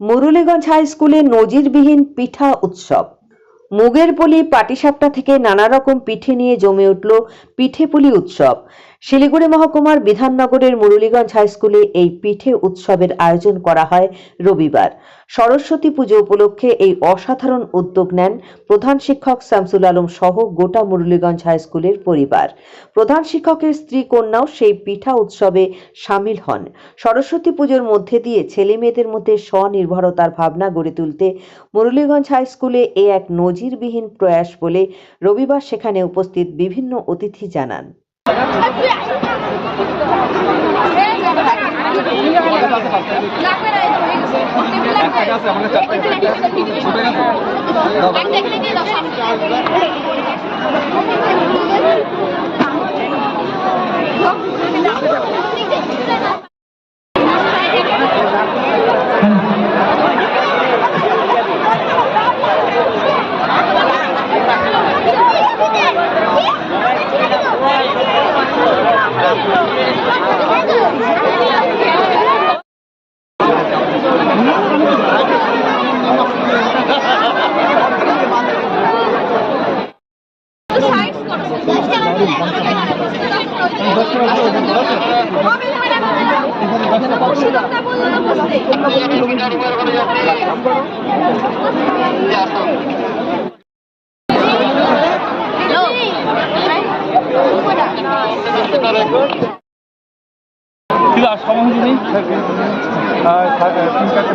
মুরুলীগঞ্জ high স্কুলে নজিরবিহীন পিঠা উৎসব। মুগের পুলি পাটিসাপটা থেকে নানা রকম পিঠে নিয়ে জমে উঠল পিঠেপুলি উৎসব। শিলিগুড়ি মহকুমার বিধাননগরের মুরুলীগঞ্জ হাই স্কুলে এই পিঠে উৎসবের আয়োজন করা হয় রবিবার। সরস্বতী পুজো উপলক্ষে এই অসাধারণ উদ্যোগ নেন প্রধান শিক্ষক শামসুল আলম সহ গোটা মুরুলীগঞ্জ হাই স্কুলের পরিবার। প্রধান শিক্ষকের স্ত্রী কন্যাও সেই পিঠা উৎসবে সামিল হন। সরস্বতী পুজোর মধ্যে দিয়ে ছেলে মেয়েদের মধ্যে স্বনির্ভরতার ভাবনা গড়ে তুলতে মুরলীগঞ্জ হাই স্কুলে এ এক নজিরবিহীন প্রয়াস বলে রবিবার সেখানে উপস্থিত বিভিন্ন অতিথি জানান। ঠিক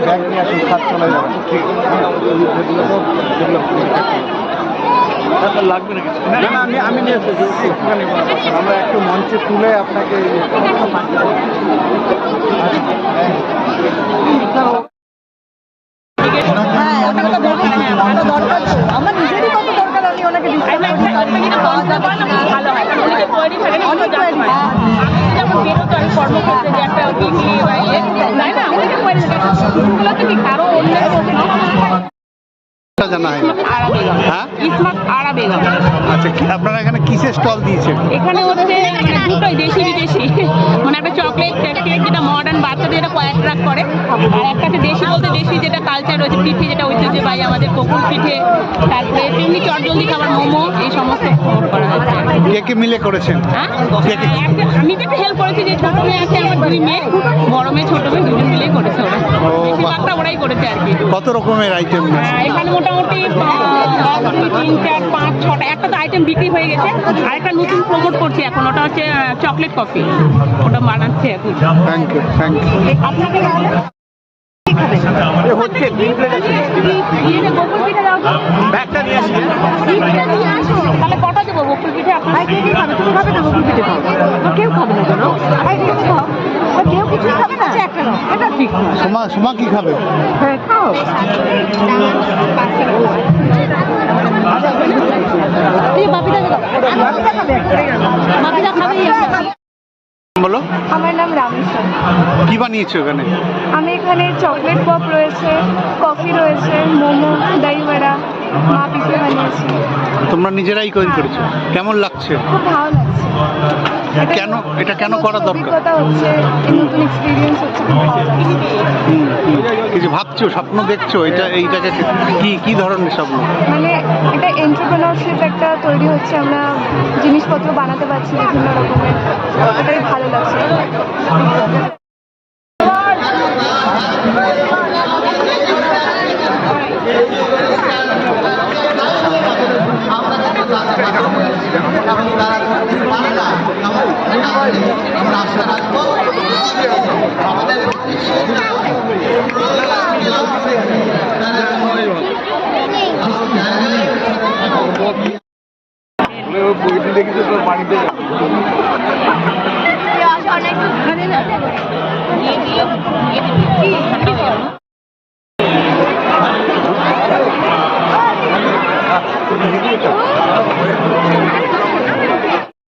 চারটে নিয়ে আসুন সাত চলে যাবে ঠিক লাগবে না কিছু না না আমি আমি নিয়ে এসেছি। আমরা একটু মঞ্চে তুলে আপনাকে জানা হয়। হ্যাঁ? ইসমাত আরা বেগম। আচ্ছা আপনারা এখানে কিসের স্টল দিয়েছেন? এখানে হচ্ছে দুটোই দেশি বিদেশি। মানে একটা চকলেট কেক যেটা মডার্ন বাচ্চাদের যেটা কয়েক ট্রাক করে। আর একটাতে দেশি বলতে দেশি যেটা কালচার রয়েছে পিঠে যেটা ঐতিহ্যবাহী আমাদের কোকুল পিঠে তারপরে তেমনি চটজলদি খাবার মোমো এই সমস্ত করা কে কে মিলে করেছেন? হ্যাঁ? কে আমি তো হেল্প করেছি যে ছোট মেয়ে আছে আমার দুই মেয়ে বড় মেয়ে ছোট মেয়ে দুজন মিলেই করেছে ওরা। বেশিরভাগটা ওরাই করেছে আর কি। কত রকমের আইটেম আহ, এখানে মোটামুটি তিন চার পাঁচ ছটা একটা তো আইটেম বিক্রি হয়ে গেছে। আর একটা নতুন প্রমোট করছি এখন ওটা হচ্ছে চকলেট কফি ওটা বানাচ্ছে এখন। থ্যাংক ইউ থ্যাংক ইউ আপনাকে হচ্ছে ইয়ে গোকুল পিঠে দাও তো। ব্যাগটা নিয়ে আসি পিঠে নিয়ে আসো। তাহলে কটা দেবো গোকুল পিঠে আপনার ভাই কে কে খাবে তুমি খাবে না বকুল পিঠে খাও আর কেউ খাবে না কেন? খাও। কেউ কিছু খাবে না? এটা ঠিক সোমা সোমা কি খাবে? হ্যাঁ খাও। কি বানিয়েছো এখানে? আমি এখানে চকলেট পপ রয়েছে কফি রয়েছে মোমো দই বড়া মা পিঠে বানিয়েছি। তোমরা নিজেরাই তৈরি করেছ? কেমন লাগছে? খুব ভালো লাগছে। কেন এটা কেন করা দরকার? অভিজ্ঞতা হচ্ছে নতুন এক্সপিরিয়েন্স হচ্ছে। কিছু ভাবছ? স্বপ্ন দেখছ? এটা এইটাকে কি কি ধরনের স্বপ্ন? মানে এটা এন্টারপ্রেনারশিপ একটা তৈরি হচ্ছে আমরা জিনিসপত্র বানাতে পারছি বিভিন্ন রকমের। বইটি দেখেছে তোর বাড়িতে অনেক